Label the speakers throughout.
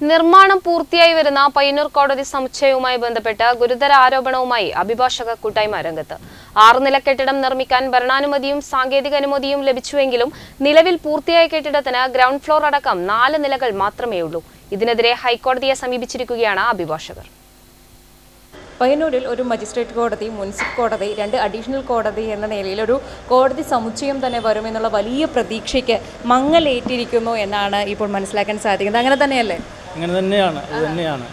Speaker 1: നിർമ്മാണം പൂർത്തിയായി വരുന്ന പയ്യന്നൂർ കോടതി സമുച്ചയവുമായി ബന്ധപ്പെട്ട് ഗുരുതര ആരോപണവുമായി അഭിഭാഷക കൂട്ടായ്മ രംഗത്ത്. ആറ് നില കെട്ടിടം നിർമ്മിക്കാൻ ഭരണാനുമതിയും സാങ്കേതിക അനുമതിയും ലഭിച്ചുവെങ്കിലും നിലവിൽ പൂർത്തിയായ കെട്ടിടത്തിന് ഗ്രൗണ്ട് ഫ്ലോർ അടക്കം നാല് നിലകൾ മാത്രമേ ഉള്ളൂ. ഇതിനെതിരെ ഹൈക്കോടതിയെ സമീപിച്ചിരിക്കുകയാണ് അഭിഭാഷകർ.
Speaker 2: പയ്യന്നൂരിൽ ഒരു മജിസ്ട്രേറ്റ് കോടതി മുനിസിപ്പൽ കോടതി രണ്ട് അഡീഷണൽ കോടതി എന്ന നിലയിൽ ഒരു കോടതി സമുച്ചയം തന്നെ വരുമെന്നുള്ള വലിയ പ്രതീക്ഷയ്ക്ക് മങ്ങലേറ്റിരിക്കുന്നു എന്നാണ് ഇപ്പോൾ മനസ്സിലാക്കാൻ സാധിക്കുന്നത്. അങ്ങനെ തന്നെയല്ലേ?
Speaker 3: അങ്ങനെ തന്നെയാണ് അത് തന്നെയാണ്.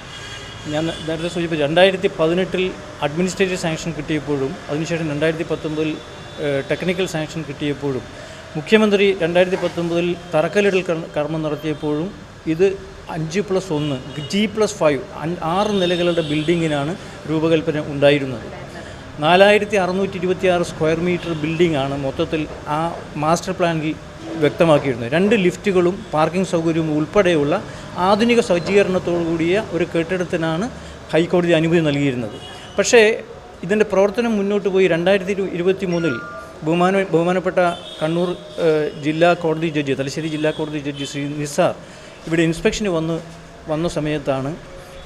Speaker 3: ഞാൻ നേരത്തെ സൂചിപ്പിച്ചു രണ്ടായിരത്തി പതിനെട്ടിൽ അഡ്മിനിസ്ട്രേറ്റീവ് സാങ്ഷൻ കിട്ടിയപ്പോഴും അതിനുശേഷം രണ്ടായിരത്തി പത്തൊമ്പതിൽ ടെക്നിക്കൽ സാങ്ഷൻ കിട്ടിയപ്പോഴും മുഖ്യമന്ത്രി രണ്ടായിരത്തി പത്തൊമ്പതിൽ തറക്കല്ലിടൽ കർമ്മം നടത്തിയപ്പോഴും ഇത് അഞ്ച് പ്ലസ് ഒന്ന് ജി പ്ലസ് ഫൈവ് ആറ് നിലകളുടെ ബിൽഡിങ്ങിനാണ് രൂപകൽപ്പന ഉണ്ടായിരുന്നത്. നാലായിരത്തി അറുന്നൂറ്റി ഇരുപത്തി ആറ് സ്ക്വയർ മീറ്റർ ബിൽഡിംഗ് ആണ് മൊത്തത്തിൽ ആ മാസ്റ്റർ പ്ലാനിൽ വ്യക്തമാക്കിയിരുന്നത്. രണ്ട് ലിഫ്റ്റുകളും പാർക്കിംഗ് സൗകര്യവും ഉൾപ്പെടെയുള്ള ആധുനിക സജ്ജീകരണത്തോടു കൂടിയ ഒരു കെട്ടിടത്തിനാണ് ഹൈക്കോടതി അനുമതി നൽകിയിരുന്നത്. പക്ഷേ ഇതിന്റെ പ്രവർത്തനം മുന്നോട്ട് പോയി രണ്ടായിരത്തി ഇരു ഇരുപത്തി മൂന്നിൽ ബഹുമാന ബഹുമാനപ്പെട്ട കണ്ണൂർ ജില്ലാ കോടതി ജഡ്ജി തലശ്ശേരി ജില്ലാ കോടതി ജഡ്ജി ശ്രീ നിസാർ ഇവിടെ ഇൻസ്പെക്ഷന് വന്ന് വന്ന സമയത്താണ്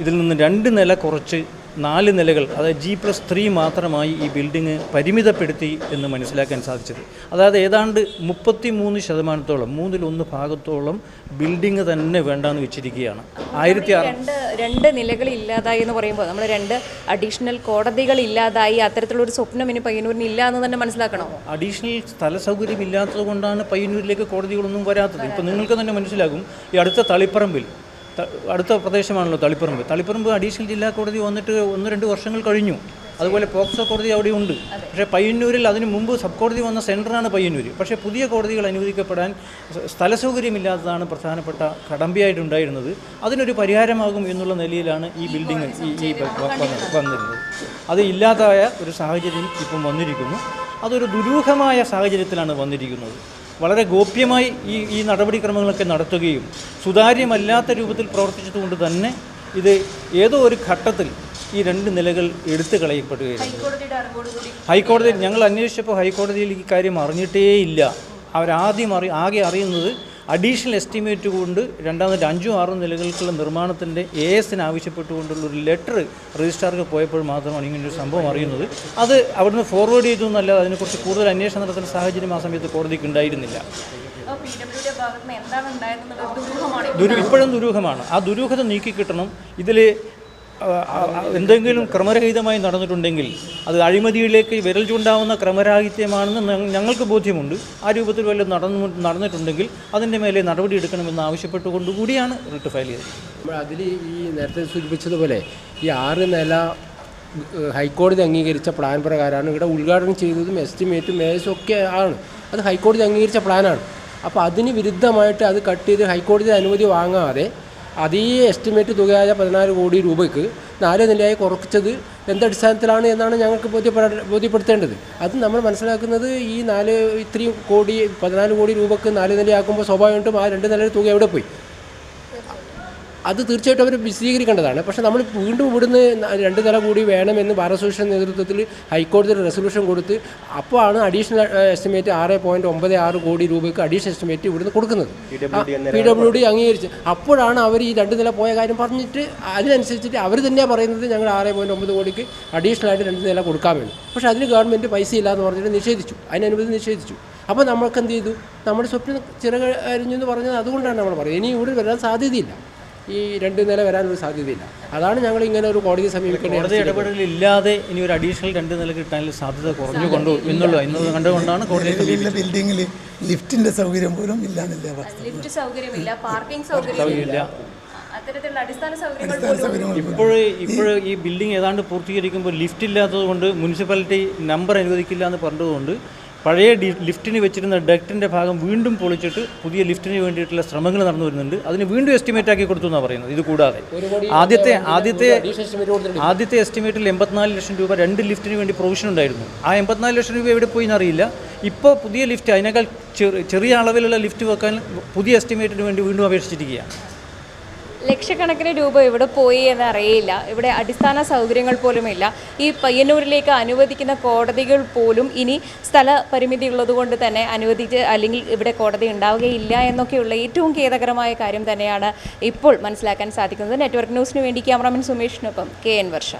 Speaker 3: ഇതിൽ നിന്ന് രണ്ട് നില കുറച്ച് നാല് നിലകൾ അതായത് ജി പ്ലസ് ത്രീ മാത്രമായി ഈ ബിൽഡിംഗ് പരിമിതപ്പെടുത്തി എന്ന് മനസ്സിലാക്കാൻ സാധിച്ചത്. അതായത് ഏതാണ്ട് മുപ്പത്തി മൂന്ന് ശതമാനത്തോളം മൂന്നിലൊന്ന് ഭാഗത്തോളം ബിൽഡിംഗ് തന്നെ വേണ്ടാന്ന് വെച്ചിരിക്കുകയാണ്. ആയിരത്തി
Speaker 2: രണ്ട് രണ്ട് നിലകൾ ഇല്ലാതായി എന്ന് പറയുമ്പോൾ നമ്മൾ രണ്ട് അഡീഷണൽ കോടതികൾ ഇല്ലാതായി അത്തരത്തിലുള്ള ഒരു സ്വപ്നം ഇനി പയ്യന്നൂരിന് ഇല്ല എന്ന് തന്നെ മനസ്സിലാക്കണോ?
Speaker 3: അഡീഷണൽ സ്ഥല സൗകര്യം ഇല്ലാത്തത് കൊണ്ടാണ് പയ്യന്നൂരിലേക്ക് കോടതികളൊന്നും വരാത്തത്. ഇപ്പം നിങ്ങൾക്ക് തന്നെ മനസ്സിലാകും ഈ അടുത്ത തളിപ്പറമ്പിൽ അടുത്ത പ്രദേശമാണല്ലോ തളിപ്പറമ്പ്. തളിപ്പറമ്പ് അഡീഷണൽ ജില്ലാ കോടതി വന്നിട്ട് ഒന്ന് രണ്ട് വർഷങ്ങൾ കഴിഞ്ഞു. അതുപോലെ പോക്സോ കോടതി അവിടെ ഉണ്ട്. പക്ഷേ പയ്യന്നൂരിൽ അതിന് മുമ്പ് സബ് കോടതി വന്ന സെന്ററാണ് പയ്യന്നൂർ പക്ഷേ പുതിയ കോടതികൾ അനുവദിക്കപ്പെടാൻ സ്ഥല സൗകര്യമില്ലാത്തതാണ് പ്രധാനപ്പെട്ട കടമ്പയായിട്ടുണ്ടായിരുന്നത്. അതിനൊരു പരിഹാരമാകും എന്നുള്ള നിലയിലാണ് ഈ ബിൽഡിംഗ് ഈ ഈ വന്നിരുന്നത്. അത് ഇല്ലാതായ ഒരു സാഹചര്യം ഇപ്പം വന്നിരിക്കുന്നു. അതൊരു ദുരൂഹമായ സാഹചര്യത്തിലാണ് വന്നിരിക്കുന്നത്. വളരെ ഗോപ്യമായി ഈ ഈ നടപടിക്രമങ്ങളൊക്കെ നടത്തുകയും സുതാര്യമല്ലാത്ത രൂപത്തിൽ പ്രവർത്തിച്ചതുകൊണ്ട് തന്നെ ഇത് ഏതോ ഒരു ഘട്ടത്തിൽ ഈ രണ്ട് നിലകൾ എടുത്തു കളയപ്പെടുകയായിരുന്നു ഹൈക്കോടതി ഞങ്ങൾ അന്വേഷിച്ചപ്പോൾ ഹൈക്കോടതിയിൽ ഈ കാര്യം അറിഞ്ഞിട്ടേയില്ല. അവരാദ്യം അറി ആകെ അറിയുന്നത് അഡീഷണൽ എസ്റ്റിമേറ്റ് കൊണ്ട് രണ്ടാമത്തെ അഞ്ചും ആറും നിലകൾക്കുള്ള നിർമ്മാണത്തിന്റെ എ എസിന് ആവശ്യപ്പെട്ടുകൊണ്ടുള്ള ഒരു ലെറ്റർ രജിസ്ട്രാർക്ക് പോയപ്പോൾ മാത്രമാണ് ഇങ്ങനൊരു സംഭവം അറിയുന്നത്. അത് അവിടുന്ന് ഫോർവേഡ് ചെയ്തു എന്നല്ലാതെ അതിനെക്കുറിച്ച് കൂടുതൽ അന്വേഷണം നടത്തുന്ന സാഹചര്യം ആ സമയത്ത് കോടതിക്ക് ഉണ്ടായിരുന്നില്ല. ദുരു ഇപ്പോഴും ദുരൂഹമാണ്. ആ ദുരൂഹത നീക്കിക്കിട്ടണം. ഇതിൽ എന്തെങ്കിലും ക്രമരഹിതമായി നടന്നിട്ടുണ്ടെങ്കിൽ അത് അഴിമതിയിലേക്ക് വിരൽ ചൂണ്ടാവുന്ന ക്രമരാഹിത്യമാണെന്ന് ഞങ്ങൾക്ക് ബോധ്യമുണ്ട്. ആ രൂപത്തിൽ വല്ലതും നടന്നു നടന്നിട്ടുണ്ടെങ്കിൽ അതിന്റെ മേലെ നടപടി എടുക്കണമെന്ന് ആവശ്യപ്പെട്ടുകൊണ്ട് കൂടിയാണ് റിട്ട് ഫയൽ ചെയ്തത്.
Speaker 4: അതിൽ ഈ നേരത്തെ സൂചിപ്പിച്ചതുപോലെ ഈ ആറ് നില ഹൈക്കോടതി അംഗീകരിച്ച പ്ലാൻ പ്രകാരമാണ് ഇവിടെ ഉദ്ഘാടനം ചെയ്തതും എസ്റ്റിമേറ്റും മേസും ഒക്കെ ആണ്. അത് ഹൈക്കോടതി അംഗീകരിച്ച പ്ലാനാണ്. അപ്പോൾ അതിന് വിരുദ്ധമായിട്ട് അത് കട്ട് ചെയ്ത് ഹൈക്കോടതി അനുമതി വാങ്ങാതെ അതേ എസ്റ്റിമേറ്റ് തുകയായ പതിനാല് കോടി രൂപയ്ക്ക് നാല് നിലയായി കുറച്ചത് എന്തടിസ്ഥാനത്തിലാണ് എന്നാണ് ഞങ്ങൾക്ക് ബോധ്യപ്പെട ബോധ്യപ്പെടുത്തേണ്ടത്. അത് നമ്മൾ മനസ്സിലാക്കുന്നത് ഈ നാല് ഇത്രയും കോടി പതിനാല് കോടി രൂപയ്ക്ക് നാല് നിലയാക്കുമ്പോൾ സ്വാഭാവികമായിട്ടും ആ രണ്ട് നിലയുടെ തുക എവിടെ പോയി? അത് തീർച്ചയായിട്ടും അവർ വിശദീകരിക്കേണ്ടതാണ്. പക്ഷേ നമ്മൾ വീണ്ടും ഇവിടുന്ന് രണ്ട് തല കൂടി വേണമെന്ന് ബാർ അസോസിയേഷൻ നേതൃത്വത്തിൽ ഹൈക്കോടതിയിൽ റെസൊല്യൂഷൻ കൊടുത്ത് ആണ് അഡീഷണൽ എസ്റ്റിമേറ്റ് ആറ് പോയിന്റ് ഒമ്പത് ആറ് കോടി രൂപയ്ക്ക് അഡീഷണൽ എസ്റ്റിമേറ്റ് ഇവിടുന്ന് കൊടുക്കുന്നത്. പി ഡബ്ല്യു ഡി അംഗീകരിച്ച്. അപ്പോഴാണ് അവർ ഈ രണ്ട് നില പോയ കാര്യം പറഞ്ഞിട്ട് അതിനനുസരിച്ചിട്ട് അവർ തന്നെയാണ് പറയുന്നത് ഞങ്ങൾ ആറ് പോയിന്റ് ഒമ്പത് കോടിക്ക് അഡീഷണൽ ആയിട്ട് രണ്ട് നില കൊടുക്കാൻ വേണ്ടി പക്ഷേ അതിന് ഗവൺമെന്റ് പൈസ ഇല്ലാന്ന് പറഞ്ഞിട്ട് നിഷേധിച്ചു. അതിനനുമതി നിഷേധിച്ചു. അപ്പോൾ നമ്മൾക്ക് എന്ത് ചെയ്തു? നമ്മുടെ സ്വപ്നം ചിറകരിഞ്ഞു എന്ന് പറഞ്ഞത് അതുകൊണ്ടാണ് നമ്മൾ പറയുന്നത്. ഇനി ഇവിടെ വരാൻ സാധ്യതയില്ല. ഈ രണ്ട് നില വരാനൊരു സാധ്യതയില്ല. അതാണ് ഞങ്ങൾ ഇങ്ങനെ ഒരു കോടതിയെ സമീപിക്കേണ്ടത്
Speaker 3: കോടതി ഇടപെടലില്ലാതെ ഇനി ഒരു അഡീഷണൽ രണ്ട് നില കിട്ടാനുള്ള സാധ്യത കുറഞ്ഞു കൊണ്ടു എന്നുള്ളത്. ഇന്ന് കണ്ടുകൊണ്ടാണ് കോടതി
Speaker 5: ബിൽഡിങ്ങിൽ ലിഫ്റ്റിന്റെ സൗകര്യം പോലും ഇല്ലാന്നില്ല അവസ്ഥ.
Speaker 2: ലിഫ്റ്റ് സൗകര്യമില്ല പാർക്കിംഗ് സൗകര്യമില്ല. അത്തരത്തിലുള്ള അടിസ്ഥാന സൗകര്യങ്ങൾ
Speaker 5: പോലും
Speaker 3: ഇപ്പോൾ ഇപ്പോൾ ഈ ബിൽഡിംഗ് ഏതാണ്ട് പൂർത്തീകരിക്കുമ്പോൾ ലിഫ്റ്റ് ഇല്ലാത്തത് കൊണ്ട് മുനിസിപ്പാലിറ്റി നമ്പർ അനുവദിക്കില്ല എന്ന് പറഞ്ഞതുകൊണ്ട് പഴയ ഡി ലിഫ്റ്റിന് വെച്ചിരുന്ന ഡക്റ്റിന്റെ ഭാഗം വീണ്ടും പൊളിച്ചിട്ട് പുതിയ ലിഫ്റ്റിന് വേണ്ടിയിട്ടുള്ള ശ്രമങ്ങൾ നടന്നു വരുന്നുണ്ട്. അതിന് വീണ്ടും എസ്റ്റിമേറ്റ് ആക്കി കൊടുത്തു എന്നാണ് പറയുന്നത്. ഇത് കൂടാതെ ആദ്യത്തെ ആദ്യത്തെ ആദ്യത്തെ എസ്റ്റിമേറ്റിൽ എൺപത്തിനാല് ലക്ഷം രൂപ രണ്ട് ലിഫ്റ്റിന് വേണ്ടി പ്രൊവിഷൻ ഉണ്ടായിരുന്നു. ആ എൺപത്തിനാല് ലക്ഷം രൂപ എവിടെ പോയി എന്നറിയില്ല. ഇപ്പോൾ പുതിയ ലിഫ്റ്റ് അതിനേക്കാൾ ചെറിയ അളവിലുള്ള ലിഫ്റ്റ് വെക്കാൻ പുതിയ എസ്റ്റിമേറ്റിന് വേണ്ടി വീണ്ടും അപേക്ഷിച്ചിരിക്കുകയാണ്.
Speaker 2: ലക്ഷക്കണക്കിന് രൂപ ഇവിടെ പോയി എന്ന് അറിയില്ല ഇവിടെ അടിസ്ഥാന സൗകര്യങ്ങൾ പോലുമില്ല. ഈ പയ്യന്നൂരിലേക്ക് അനുവദിക്കുന്ന കോടതികൾ പോലും ഇനി സ്ഥല പരിമിതി ഉള്ളതുകൊണ്ട് തന്നെ അനുവദിച്ച് അല്ലെങ്കിൽ ഇവിടെ കോടതി ഉണ്ടാവുകയില്ല എന്നൊക്കെയുള്ള ഏറ്റവും ഖേദകരമായ കാര്യം തന്നെയാണ് ഇപ്പോൾ മനസ്സിലാക്കാൻ സാധിക്കുന്നത്. നെറ്റ്വർക്ക് ന്യൂസിന് വേണ്ടി ക്യാമറാമാൻ സുമേഷിനൊപ്പം കെ എൻ വർഷ.